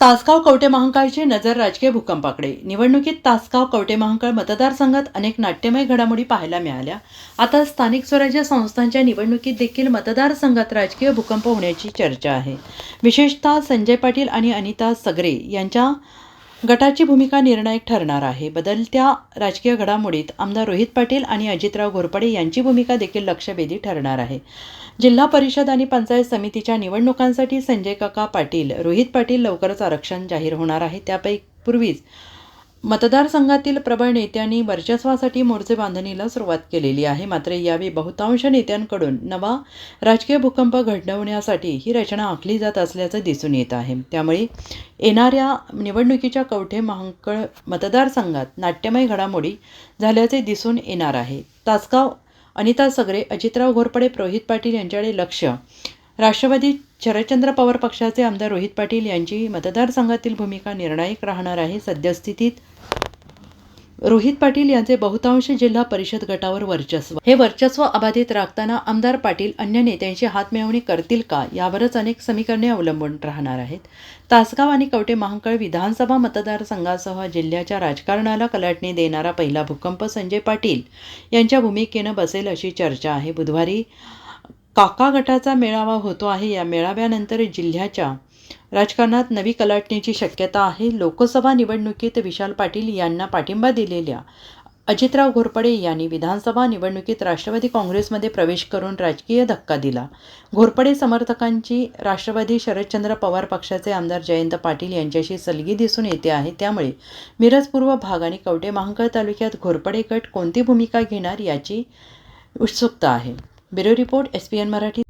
तासगाव कवटे महांकाळची नजर राजकीय भूकंपाकडे. निवडणुकीत तासगाव कवटे महांकाळ मतदारसंघात अनेक नाट्यमय घडामोडी पाहायला मिळाल्या. आता स्थानिक स्वराज्य संस्थांच्या निवडणुकीत देखील मतदारसंघात राजकीय भूकंप होण्याची चर्चा आहे. विशेषतः संजय पाटील आणि अनिता सगरे यांच्या गटाची भूमिका निर्णायक ठरणार आहे. बदलत्या राजकीय घडामोडीत आमदार रोहित पाटील आणि अजितराव घोरपडे यांची भूमिका देखील लक्षवेधी ठरणार आहे. जिल्हा परिषद आणि पंचायत समितीच्या निवडणुकांसाठी संजय काका पाटील रोहित पाटील लवकरच आरक्षण जाहीर होणार आहे. त्यापैकी पूर्वीच मतदारसंघातील प्रबळ नेत्यांनी वर्चस्वासाठी मोर्चे बांधणीला सुरुवात केलेली आहे. मात्र यावेळी बहुतांश नेत्यांकडून नवा राजकीय भूकंप घडवण्यासाठी ही रचना आखली जात असल्याचं दिसून येत आहे. त्यामुळे येणाऱ्या निवडणुकीच्या कवठे महांकळ मतदारसंघात नाट्यमय घडामोडी झाल्याचे दिसून येणार आहे. तासगाव अनिता सगरे अजितराव घोरपडे रोहित पाटील यांच्याकडे लक्ष. राष्ट्रवादी शरदचंद्र पवार पक्षाचे आमदार रोहित पाटील यांची मतदारसंघातील भूमिका निर्णायक राहणार आहे सद्यस्थितीत. रोहित पाटील यांचे बहुतांश जिल्हा परिषद गटावर वर्चस्व. हे वर्चस्व अबाधित राखताना आमदार पाटील अन्य नेत्यांची हातमिळवणी करतील का यावरच अनेक समीकरणे अवलंबून राहणार आहेत. तासगाव आणि कवटे महांकळ विधानसभा मतदारसंघासह जिल्ह्याच्या राजकारणाला कलाटणी देणारा पहिला भूकंप संजय पाटील यांच्या भूमिकेनं बसेल अशी चर्चा आहे बुधवारी. काका गटाचा मेळावा होतो आहे. या मेळाव्यानंतर जिल्ह्याच्या राजकारणात नवी कलाटण्याची शक्यता आहे. लोकसभा निवडणुकीत विशाल पाटील यांना पाठिंबा दिलेल्या अजितराव घोरपडे यांनी विधानसभा निवडणुकीत राष्ट्रवादी काँग्रेसमध्ये प्रवेश करून राजकीय धक्का दिला. घोरपडे समर्थकांची राष्ट्रवादी शरदचंद्र पवार पक्षाचे आमदार जयंत पाटील यांच्याशी सलगी दिसून येते आहे. त्यामुळे मिरज पूर्व भाग आणि कवटे महांकाळ तालुक्यात घोरपडे गट कोणती भूमिका घेणार याची उत्सुकता आहे. Bureau report S P N Marathi